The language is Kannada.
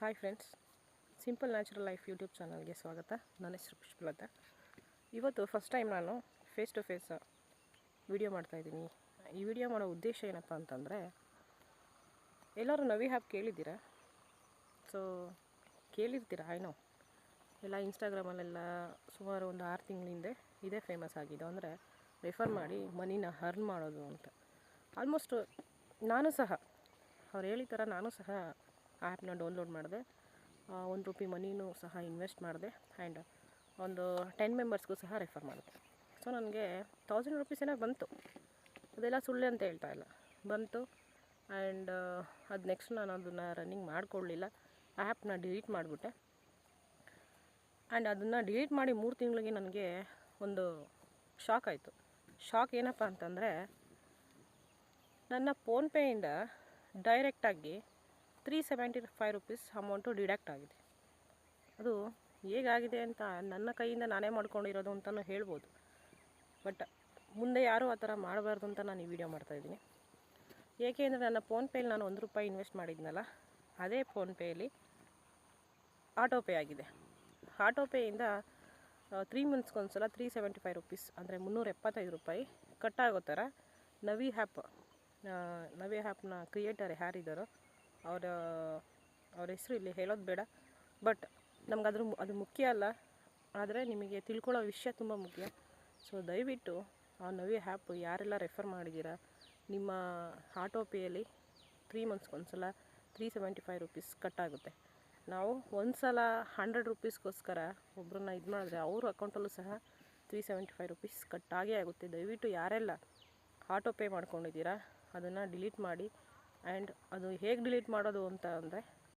Hi friends simple natural life YouTube ಚಾನಲ್ಗೆ ಸ್ವಾಗತ. ನನ್ನ ಹೆಸರು ಪುಷ್ಪಲತಾ. ಇವತ್ತು ಫಸ್ಟ್ ಟೈಮ್ ನಾನು ಫೇಸ್ ಟು ಫೇಸ್ ವಿಡಿಯೋ ಮಾಡ್ತಾಯಿದ್ದೀನಿ ಈ ವಿಡಿಯೋ ಮಾಡೋ ಉದ್ದೇಶ ಏನಪ್ಪ ಅಂತಂದರೆ, ಎಲ್ಲರೂ ನವಿ ಹ್ಯಾಪ್ ಕೇಳಿದ್ದೀರಾ? ಸೊ ಕೇಳಿರ್ತೀರ? ಏನೋ ಎಲ್ಲ ಇನ್ಸ್ಟಾಗ್ರಾಮಲ್ಲೆಲ್ಲ ಸುಮಾರು ಒಂದು ಆರು ತಿಂಗಳಿಂದ ಇದೇ ಫೇಮಸ್ ಆಗಿದೆ. ಅಂದರೆ ರೆಫರ್ ಮಾಡಿ ಮನಿನ ಹರ್ನ್ ಮಾಡೋದು ಅಂತ. ಆಲ್ಮೋಸ್ಟ್ ನಾನು ಸಹ, ಅವ್ರು ಹೇಳಿದ ಥರ ನಾನು ಸಹ ಆ್ಯಪ್ನ ಡೌನ್ಲೋಡ್ ಮಾಡಿದೆ. ಒಂದು ರೂಪಿ ಮನಿನೂ ಸಹ ಇನ್ವೆಸ್ಟ್ ಮಾಡಿದೆ. ಆ್ಯಂಡ್ ಒಂದು ಟೆನ್ ಮೆಂಬರ್ಸ್ಗೂ ಸಹ ರೆಫರ್ ಮಾಡಿದೆ. ಸೊ, ನನಗೆ ತೌಸಂಡ್ ರುಪೀಸ್ ಏನೋ ಬಂತು. ಅದೆಲ್ಲ ಸುಳ್ಳು ಅಂತ ಹೇಳ್ತಾ ಇಲ್ಲ. ಬಂತು. ಆ್ಯಂಡ್ ಅದು ನೆಕ್ಸ್ಟ್ ನಾನು ಅದನ್ನು ರನ್ನಿಂಗ್ ಮಾಡಿಕೊಳ್ಳಿಲ್ಲ. ಆ್ಯಪ್ನ ಡಿಲೀಟ್ ಮಾಡಿಬಿಟ್ಟೆ. ಆ್ಯಂಡ್ ಅದನ್ನು ಡಿಲೀಟ್ ಮಾಡಿ ಮೂರು ತಿಂಗಳಿಗೆ ನನಗೆ ಒಂದು ಶಾಕ್ ಆಯಿತು. ಶಾಕ್ ಏನಪ್ಪ ಅಂತಂದರೆ, ನನ್ನ ಫೋನ್ಪೇಯಿಂದ ಡೈರೆಕ್ಟಾಗಿ three seventy five rupees amount deduct ಆಗಿದೆ. ಅದು ಹೇಗಾಗಿದೆ ಅಂತ ನನ್ನ ಕೈಯಿಂದ ನಾನೇ ಮಾಡ್ಕೊಂಡಿರೋದು ಅಂತಲೂ ಹೇಳ್ಬೋದು. ಬಟ್ ಮುಂದೆ ಯಾರೂ ಆ ಥರ ಮಾಡಬಾರ್ದು ಅಂತ ನಾನು ಈ ವಿಡಿಯೋ ಮಾಡ್ತಾಯಿದ್ದೀನಿ ಏಕೆ ಅಂದರೆ ನನ್ನ ಫೋನ್ಪೇಲಿ ನಾನು ಒಂದು ರೂಪಾಯಿ ಇನ್ವೆಸ್ಟ್ ಮಾಡಿದ್ನಲ್ಲ, ಅದೇ ಫೋನ್ಪೇಯಲ್ಲಿ ಆಟೋಪೇ ಆಗಿದೆ. ಆಟೋಪೇಯಿಂದ ತ್ರೀ ಮಂತ್ಸ್ಗೊಂದು ಸಲ ತ್ರೀ ಸೆವೆಂಟಿ ಫೈವ್ ರುಪೀಸ್ ಅಂದರೆ ಮುನ್ನೂರ ಎಪ್ಪತ್ತೈದು ರೂಪಾಯಿ ಕಟ್ಟಾಗೋ ಥರ ನವಿ ಹ್ಯಾಪ್ ನವಿ ಹ್ಯಾಪ್ನ ಕ್ರಿಯೇಟರ್ ಯಾರಿದ್ದಾರೋ ಅವರ, ಅವ್ರ ಹೆಸರು ಇಲ್ಲಿ ಹೇಳೋದು ಬೇಡ. ಬಟ್ ನಮ್ಗೆ ಅದ್ರ ಅದು ಮುಖ್ಯ ಅಲ್ಲ. ಆದರೆ ನಿಮಗೆ ತಿಳ್ಕೊಳ್ಳೋ ವಿಷಯ ತುಂಬ ಮುಖ್ಯ. ಸೊ ದಯವಿಟ್ಟು ಆ ನವಿ ಹ್ಯಾಪ್ ಯಾರೆಲ್ಲ ರೆಫರ್ ಮಾಡಿದ್ದೀರಾ ನಿಮ್ಮ ಆಟೋ ಪೇಯಲ್ಲಿ ತ್ರೀ ಮಂತ್ಸ್ಗೊಂದು ಸಲ ತ್ರೀ ಸೆವೆಂಟಿ ಫೈವ್ ರುಪೀಸ್ ಕಟ್ಟಾಗುತ್ತೆ ನಾವು ಒಂದು ಸಲ ಹಂಡ್ರೆಡ್ ರುಪೀಸ್ಗೋಸ್ಕರ ಒಬ್ಬರನ್ನ ಇದು ಮಾಡಿದ್ರೆ ಅವ್ರ ಅಕೌಂಟಲ್ಲೂ ಸಹ ತ್ರೀ ಸೆವೆಂಟಿ ಫೈವ್ ರುಪೀಸ್ ಕಟ್ಟಾಗೇ ಆಗುತ್ತೆ. ದಯವಿಟ್ಟು ಯಾರೆಲ್ಲ ಆಟೋ ಪೇ ಮಾಡ್ಕೊಂಡಿದ್ದೀರಾ ಅದನ್ನು ಡಿಲೀಟ್ ಮಾಡಿ ಆ್ಯಂಡ್ ಅದು ಹೇಗೆ ಡಿಲೀಟ್ ಮಾಡೋದು ಅಂತ ಅಂದರೆ